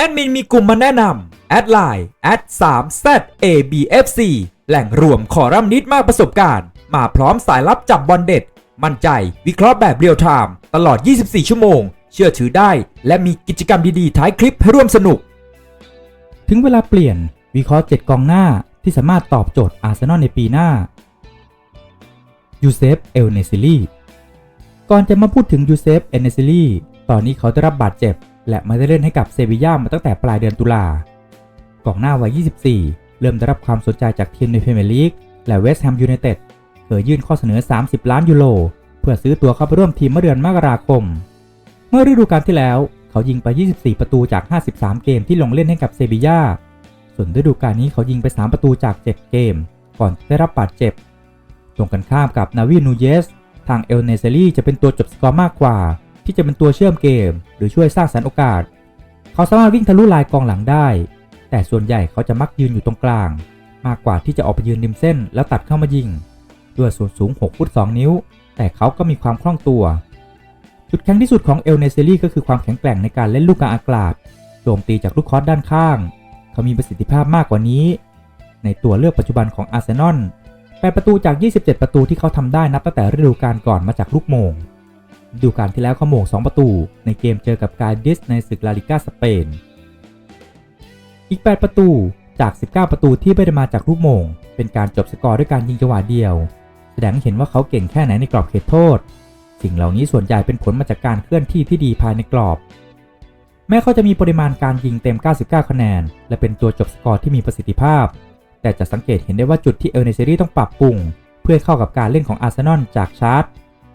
แอดมินมีกลุ่มมาแนะนำแอดไลน์แอด3 z a b f c แหล่งรวมคอรัมนิดมากประสบการณ์ มาพร้อมสายลับจับบอลเด็ด มั่นใจวิเคราะห์แบบเรียลไทม์ตลอด 24 ชั่วโมง เชื่อถือได้ และมีกิจกรรมดี ๆ ท้ายคลิปให้ร่วมสนุก ถึงเวลาเปลี่ยน วิเคราะห์ 7 กองหน้าที่สามารถตอบโจทย์อาร์เซนอลในปีหน้ายูเซฟเอลเนซิลีก่อนจะมาพูดถึงยูเซฟเอลเนซิลีตอนนี้เขาได้รับบาดเจ็บ และไม่ได้เล่นให้กับเซบีย่ามาตั้งแต่ปลายเดือนตุลากองหน้าวัย 24 เริ่มได้รับความสนใจจากทีมในพรีเมียร์ลีกและเวสต์แฮมยูไนเต็ดเคยยื่นข้อเสนอ 30 ล้านยูโรเพื่อซื้อตัวเข้าไปร่วมทีมเมื่อเดือนมกราคม เมื่อฤดูกาลที่แล้ว เขายิงไป 24 ประตูจาก 53 เกมที่ลงเล่นให้กับเซบีย่าส่วนฤดูกาลนี้เขายิงไป 3 ประตูจาก 7 เกม ก่อนได้รับบาดเจ็บ ตรงกันข้ามกับนาวินูเยส ทางเอลเนเซรีจะเป็นตัวจบสกอร์มากกว่า ที่จะเป็นตัวเชื่อมเกม หรือช่วยสร้างสรรค์โอกาส เขาสามารถวิ่งทะลุลายกองหลังได้ แต่ส่วนใหญ่เขาจะมักยืนอยู่ตรงกลาง มากกว่าที่จะออกไปยืนริมเส้นแล้วตัดเข้ามายิง ด้วยส่วนสูง 6 ฟุต 2 นิ้ว แต่เขาก็มีความคล่องตัว จุดแข็งที่สุดของเอลเนเซรีก็คือความแข็งแกร่งในการเล่นลูกกลางอากาศโจมตีจากลูกคอร์สด้านข้าง เขามีประสิทธิภาพมากกว่านี้ ในตัวเลือกปัจจุบันของอาร์เซนอลแปดประตูจาก 27 ประตูที่เขาทำได้นับตั้งแต่ฤดูกาลก่อนมาจากลูกโมง ดูกาลที่แล้วเขาโมง2 ประตู ในเกมเจอกับกาดิสในศึกลาลิก้าสเปน อีก 8 ประตูจาก 19 ประตูที่ไม่ได้มาจากลูกโมง เป็นการจบสกอร์ด้วยการยิงจังหวะเดียว แสดงให้เห็นว่าเขาเก่งแค่ไหนในกรอบเขตโทษ สิ่งเหล่านี้ส่วนใหญ่เป็นผลมาจากการเคลื่อนที่ที่ดีภายในกรอบ แม้เขาจะมีปริมาณการยิงเต็ม 99 คะแนน และเป็นตัวจบสกอร์ที่มีประสิทธิภาพ แต่จะสังเกตเห็นได้ว่าจุดที่เอลเนเซรีต้องปรับปรุง เพื่อเข้ากับการเล่นของอาร์เซนอลจากชาร์ต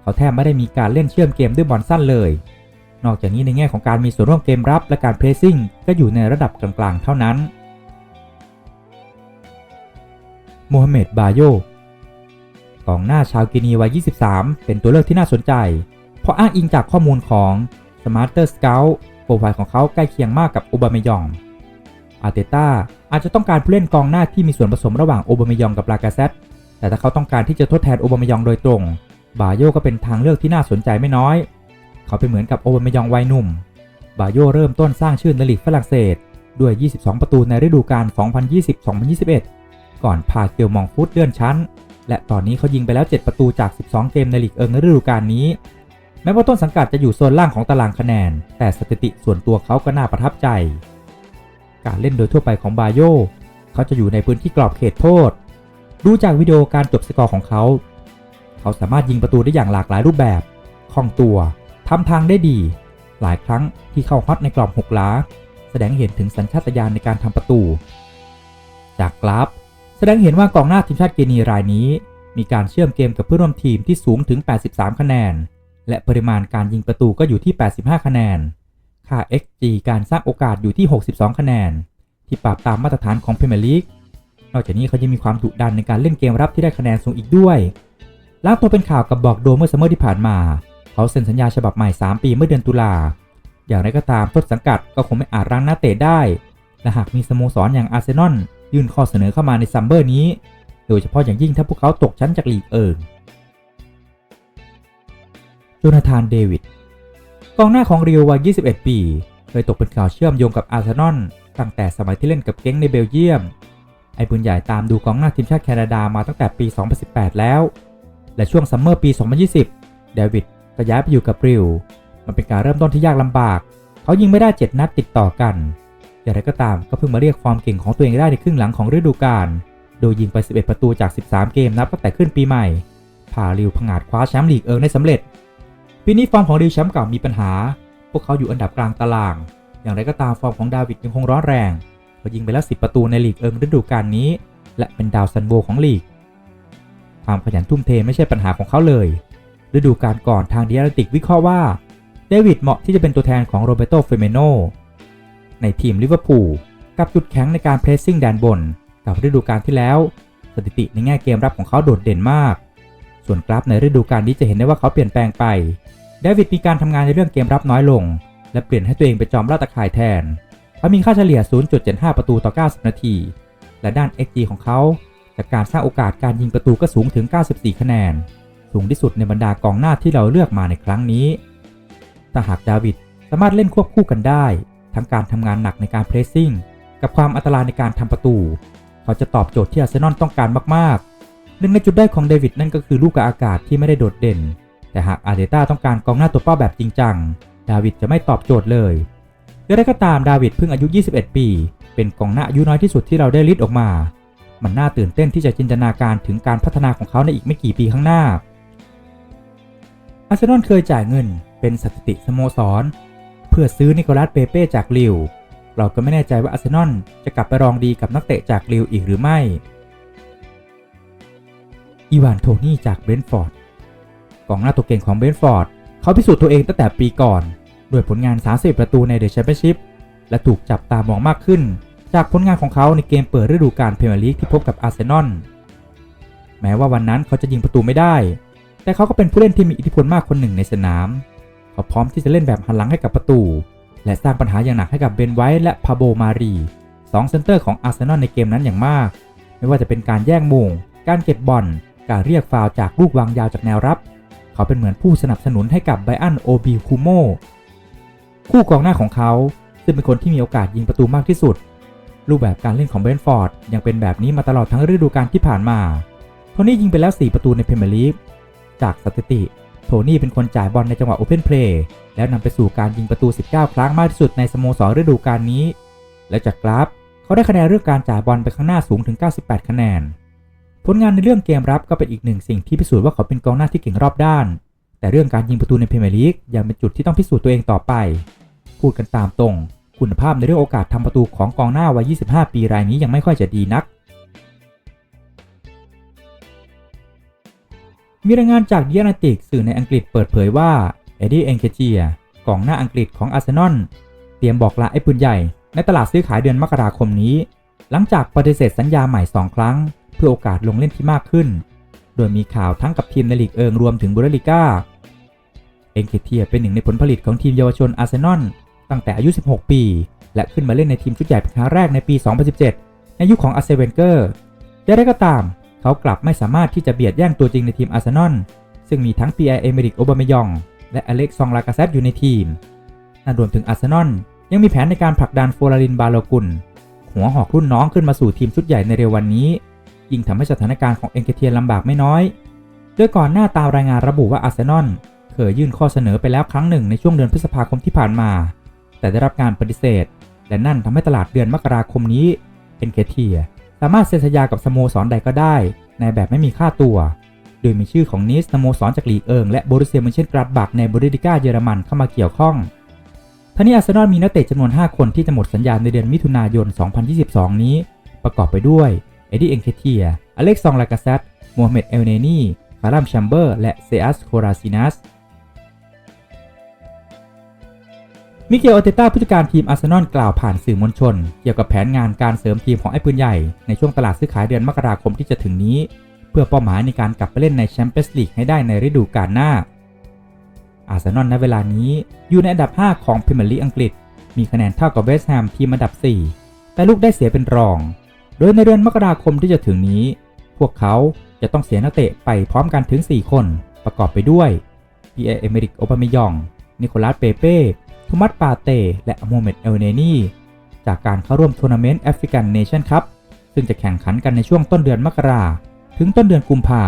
เขาแทบไม่ได้มีการเล่นเชื่อมเกมด้วยบอลสั้นเลย นอกจากนี้ในแง่ของการมีส่วนร่วมเกมรับและการเพรสซิ่งก็อยู่ในระดับกลางๆเท่านั้นโมฮัมเหม็ดบาโยกองหน้าชาวกินีวัย 23 เป็นตัวเลือกที่น่าสนใจ เพราะอ้างอิงจากข้อมูลของ Smarter Scout โปรไฟล์ของเขาใกล้เคียงมากกับโอบามายอง อาร์เตต้าอาจจะต้องการผู้เล่นกองหน้าที่มีส่วนผสมระหว่างโอบามายองกับลากาเซตแต่ถ้าเขาต้องการที่จะทดแทนโอบามายองโดยตรง บาโยก็เป็นทางเลือกที่น่าสนใจไม่น้อย เขาเป็นเหมือนกับโอบามยองวัยหนุ่ม บาโยเริ่มต้นสร้างชื่อในลีกฝรั่งเศส ด้วย 22 ประตูในฤดูกาล 2020-2021 ก่อนพาเกียวมองฟุตเลื่อนชั้น และตอนนี้เขายิงไปแล้ว 7 ประตูจาก 12 เกมในลีกเอิงในฤดูกาลนี้ แม้ว่าต้นสังกัดจะอยู่โซนล่างของตารางคะแนน แต่สถิติส่วนตัวเขาก็น่าประทับใจ การเล่นโดยทั่วไปของบาโยเขาจะอยู่ในพื้นที่กรอบเขตโทษ ดูจากวิดีโอการจบสกอร์ของเขา เขาสามารถยิงประตูได้อย่างหลากหลายรูปแบบคล่องตัวทำทางได้ดี หลายครั้งที่เข้าฮอตในกรอบหกล้า แสดงเห็นถึงสัญชาตญาณในการทำประตู จากกราฟ แสดงเห็นว่ากองหน้าทีมชาติเกนีรายนี้ มีการเชื่อมเกมกับเพื่อนร่วมทีมที่สูงถึง 83 คะแนน และปริมาณการยิงประตูก็อยู่ที่ 85 คะแนน ค่า XG การสร้างโอกาสอยู่ที่ 62 คะแนน ที่ปรับตามมาตรฐานของพรีเมียร์ลีกนอกจากนี้เขายังมีความดุดันในการเล่นเกมรับที่ได้คะแนนสูงอีกด้วย ล่าตัวเป็นข่าวกับบอกโดเมื่อซัมเมอร์ที่ผ่านมา เขาเซ็นสัญญาฉบับใหม่ 3 ปีเมื่อเดือนตุลา อย่างไรก็ตามต้นสังกัดก็คงไม่อาจรั้งนักเตะได้ และหากมีสโมสรอย่างอาร์เซนอลยื่นข้อเสนอเข้ามาในซัมเมอร์นี้ โดยเฉพาะอย่างยิ่งถ้าพวกเขาตกชั้นจากลีกเอิงโจนาธานเดวิดกองหน้าของเรียววัย 21 ปี เคยตกเป็นข่าวเชื่อมโยงกับอาร์เซนอลตั้งแต่สมัยที่เล่นกับเก้งในเบลเยียม ไอ้ปืนใหญ่ตามดูกองหน้าทีมชาติแคนาดามาตั้งแต่ปี 2018 แล้ว และช่วงซัมเมอร์ปี 2020 เดวิดก็ย้ายไปอยู่กับริว มันเป็นการเริ่มต้นที่ยากลำบาก เขายิงไม่ได้ 7 นัดติดต่อกัน อย่างไรก็ตามก็เพิ่งมาเรียกฟอร์มเก่งของตัวเองได้ในครึ่งหลังของฤดูกาล โดยยิงไป 11 ประตูจาก 13 เกมนับตั้งแต่ขึ้นปีใหม่ พาริวผงาดคว้าแชมป์ลีกเอิงได้สำเร็จ ปีนี้ฟอร์มของริวแชมป์เก่ามีปัญหา พวกเขาอยู่อันดับกลางตาราง อย่างไรก็ตามฟอร์มของดาวิดยังคงร้อนแรง เขายิงไปแล้ว 10 ประตูในลีกเอิงฤดูกาลนี้ และเป็นดาวซันโวของลีก ความขยันทุ่มเทไม่ใช่ปัญหาของเขาเลย ฤดูกาลก่อนทางดิอาร์ติกวิเคราะห์ว่า เดวิดเหมาะที่จะเป็นตัวแทนของโรเบโตเฟเมโนในทีมลิเวอร์พูลกับจุดแข็งในการเพรสซิ่งแดนบน กับฤดูกาลที่แล้ว สถิติในแง่เกมรับของเขาโดดเด่นมาก ส่วนกราฟในฤดูกาลนี้จะเห็นได้ว่าเขาเปลี่ยนแปลงไปเดวิดมีการทำงานในเรื่องเกมรับน้อยลง และเปลี่ยนให้ตัวเองเป็นจอมลาตะข่ายแทนเขามีค่าเฉลี่ย 0.75 ประตูต่อ 90 นาที และด้าน XG ของเขา จากการสร้างโอกาสการยิงประตูก็สูงถึง 94 คะแนน สูงที่สุดในบรรดากองหน้าที่เราเลือกมาในครั้งนี้ถ้าหากดาวิดสามารถเล่นควบคู่กันได้ ทั้งการทำงานหนักในการเพรสซิ่งกับความอันตรายในการทำประตู เขาจะตอบโจทย์ที่อาร์เซนอลต้องการมากๆหนึ่งในจุดได้ของเดวิดนั่นก็คือลูกกบอากาศที่ไม่ได้โดดเด่น แต่หากอาร์เตต้าต้องการกองหน้าตัวเป้าแบบจริงจัง ดาวิดจะไม่ตอบโจทย์เลยอย่างไรก็ตามดาวิดเพิ่งอายุ 21 ปี เป็นกองหน้าอายุน้อยที่สุดที่เราได้ลิดออกมา มันน่าตื่นเต้นที่จะจินตนาการถึงการพัฒนาของเขาในอีกไม่กี่ปีข้างหน้า อาร์เซนอลเคยจ่ายเงินเป็นสถิติสโมสร เพื่อซื้อนิโคลัสเปเป้จากลิว เราก็ไม่แน่ใจว่าอาร์เซนอลจะกลับไปรองดีกับนักเตะจากลิวอีกหรือไม่ อีวานโทนี่จากเบรนฟอร์ดกองหน้าตัวเก่งของเบรนฟอร์ดเขาพิสูจน์ตัวเองตั้งแต่ปีก่อน ด้วยผลงาน 30 ประตูในเดอะแชมเปี้ยนชิพและถูกจับตามองมากขึ้น จากผลงานของเขาในเกมเปิดฤดูกาลพรีเมียร์ลีกที่พบกับอาร์เซนอล แม้ว่าวันนั้นเขาจะยิงประตูไม่ได้ แต่เขาก็เป็นผู้เล่นที่มีอิทธิพลมากคนหนึ่งในสนาม เขาพร้อมที่จะเล่นแบบหันหลังให้กับประตู และสร้างปัญหาอย่างหนักให้กับเบนไวท์และพาโบมารีสองเซนเตอร์ของอาร์เซนอลในเกมนั้นอย่างมาก ไม่ว่าจะเป็นการแย่งโมงการเก็บบอล การเรียกฟาวล์จากลูกวางยาวจากแนวรับ เขาเป็นเหมือนผู้สนับสนุนให้กับไบอันโอบิคูโมคู่กองหน้าของเขาซึ่งเป็นคนที่มีโอกาสยิงประตูมากที่สุด รูปแบบการเล่นของเบรนฟอร์ดยังเป็นแบบนี้มาตลอดทั้งฤดูกาลที่ผ่านมา โทนี่ยิงไปแล้ว 4 ประตูในพรีเมียร์ลีก จากสถิติ โทนี่เป็นคนจ่ายบอลในจังหวะโอเพนเพลย์แล้วนำไปสู่การยิงประตู 19 ครั้งมากที่สุดในสโมสรฤดูกาลนี้ และจากกราฟเขาได้คะแนนเรื่องการจ่ายบอลไปข้างหน้าสูงถึง 98 คะแนน ผลงานในเรื่องเกมรับก็เป็นอีกหนึ่งสิ่งที่พิสูจน์ว่าเขาเป็นกองหน้าที่เก่งรอบด้าน แต่เรื่องการยิงประตูในพรีเมียร์ลีกยังเป็นจุดที่ต้องพิสูจน์ตัวเองต่อไป พูดกันตามตรง คุณภาพในเรื่องโอกาสทำประตูของกองหน้าวัย 25 ปีรายนี้ยังไม่ค่อยจะดีนัก มีรายงานจากดิอานาติกสื่อในอังกฤษเปิดเผยว่า เอ็ดดี้เอนเคเจียกองหน้าอังกฤษของอาร์เซนอลเตรียมบอกลาไอ้ปืนใหญ่ ในตลาดซื้อขายเดือนมกราคมนี้ หลังจากปฏิเสธสัญญาใหม่ 2 ครั้ง เพื่อโอกาสลงเล่นที่มากขึ้น โดยมีข่าวทั้งกับทีมในลีกเอิงรวมถึงบุรลิก้าเอนเคเทียเป็นหนึ่งในผลผลิตของทีมเยาวชนอาร์เซนอล ตั้งแต่อายุ 16 ปี และขึ้นมาเล่นในทีมชุดใหญ่เป็นครั้งแรกในปี 2017 ในยุคขของอาร์เซเวนเกอร์อย่างไรก็ตาม เขากลับไม่สามารถที่จะเบียดแย่งตัวจริงในทีมอาร์เซนอลซึ่งมีทั้งปีไอเอเมริกโอบามายอง และอเล็กซองลากาเซตอยู่ในทีมนั่นรวมถึงอาร์เซนอลยังมีแผนในการผลักดันโฟลารินบาโลกุล หัวหอกรุ่นน้องขึ้นมาสู่ทีมชุดใหญ่ในเร็ววันนี้ ยิ่งทำให้สถานการณ์ของเอ็นเกเทียนลำบากไม่น้อยโดยก่อนหน้าตามรายงานระบุว่าอาร์เซนอลเคยยื่นข้อเสนอไปแล้วครั้งหนึ่งในช่วงเดือนพฤษภาคมที่ผ่านมา แต่ได้รับการปฏิเสธ และนั่นทำให้ตลาดเดือนมกราคมนี้เอ็นเกเทียสามารถเซ็นสัญญากับสโมสรใดก็ได้ ในแบบไม่มีค่าตัว โดยมีชื่อของนิสสโมสรจากลีเอิงและบรุเซียมอนเชนกราดบักในบริดิก้าเยอรมันเข้ามาเกี่ยวข้องทั้งนี้อาร์เซนอลมีนักเตะจำนวน 5 คนที่จะหมดสัญญาในเดือนมิถุนายน 2022 นี้ ประกอบไปด้วย เอ็ดดี้เอ็นเคเทีย อเล็กซองลากาเซตโมฮัมเหม็ดเอลเนนีคารัมแชมเบอร์ และเซอัสโคราซินัส มิเกลอเตต้าผู้จัดการทีมอาร์เซนอลกล่าวผ่านสื่อมวลชน เกี่ยวกับแผนงานการเสริมทีมของไอ้ปืนใหญ่ในช่วงตลาดซื้อขายเดือนมกราคมที่จะถึงนี้ เพื่อเป้าหมายในการกลับไปเล่นในแชมเปี้ยนส์ลีกให้ได้ในฤดูกาลหน้า อาร์เซนอลณเวลานี้อยู่ในอันดับ 5 ของพรีเมียร์ลีกอังกฤษ มีคะแนนเท่ากับเวสต์แฮมทีมอันดับ 4 แต่ลูกได้เสียเป็นรอง โดยในเดือนมกราคมที่จะถึงนี้ พวกเขาจะต้องเสียนักเตะไปพร้อมกันถึง 4 คน ประกอบไปด้วยปีเอเอเมริกโอบามยอง นิโคลัสเปเป้ โทมัสปาเต้และโมเมดเอลเนนีจากการเข้าร่วมทัวร์นาเมนต์แอฟริกันเนชั่นคัพซึ่งจะแข่งขันกันในช่วงต้นเดือนมกราถึงต้นเดือนกุมภา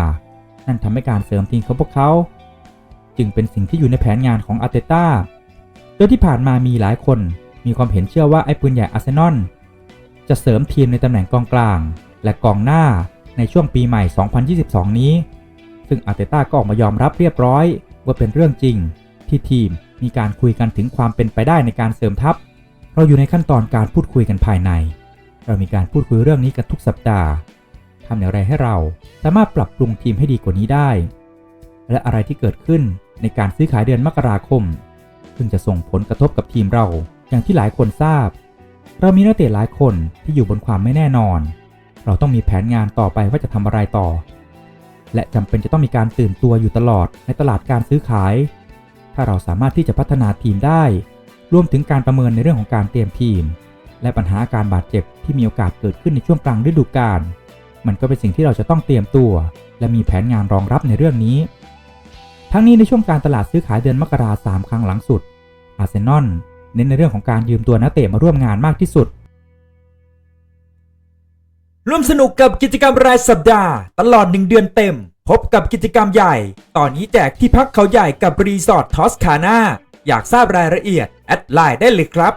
นั่นทำให้การเสริมทีมของพวกเขา จึงเป็นสิ่งที่อยู่ในแผนงานของอาร์เตต้าโดยที่ผ่านมามีหลายคนมีความเห็นเชื่อว่าไอ้ปืนใหญ่อาร์เซนอลจะเสริมทีมในตำแหน่งกองกลาง และกองหน้าในช่วงปีใหม่ 2022 นี้ ซึ่งอาร์เตต้าก็ออกมายอมรับเรียบร้อยว่าเป็นเรื่องจริงที่ทีม มีการคุยกันถึงความเป็นไปได้ในการเสริมทัพ เราอยู่ในขั้นตอนการพูดคุยกันภายใน เรามีการพูดคุยเรื่องนี้กันทุกสัปดาห์ทำอย่างไรให้เราสามารถปรับปรุงทีมให้ดีกว่านี้ได้ และอะไรที่เกิดขึ้นในการซื้อขายเดือนมกราคม ซึ่งจะส่งผลกระทบกับทีมเราอย่างที่หลายคนทราบ เรามีนักเตะหลายคนที่อยู่บนความไม่แน่นอน เราต้องมีแผนงานต่อไปว่าจะทำอะไรต่อ และจำเป็นจะต้องมีการตื่นตัวอยู่ตลอดในตลาดการซื้อขาย ถ้าเราสามารถที่จะพัฒนาทีมได้ รวมถึงการประเมินในเรื่องของการเตรียมทีม และปัญหาการบาดเจ็บที่มีโอกาสเกิดขึ้นในช่วงกลางฤดูกาลมันก็เป็นสิ่งที่เราจะต้องเตรียมตัว และมีแผนงานรองรับในเรื่องนี้ ทั้งนี้ในช่วงการตลาดซื้อขายเดือนมกราสามครั้งหลังสุด อาร์เซนอลเน้นในเรื่องของการยืมตัวนักเตะมาร่วมงานมากที่สุด ร่วมสนุกกับกิจกรรมรายสัปดาห์ ตลอด1เดือนเต็ม พบกับกิจกรรมใหญ่ ตอนนี้แจกที่พักเขาใหญ่กับรีสอร์ททอสคาน่าอยากทราบรายละเอียด แอดไลน์ได้เลยครับ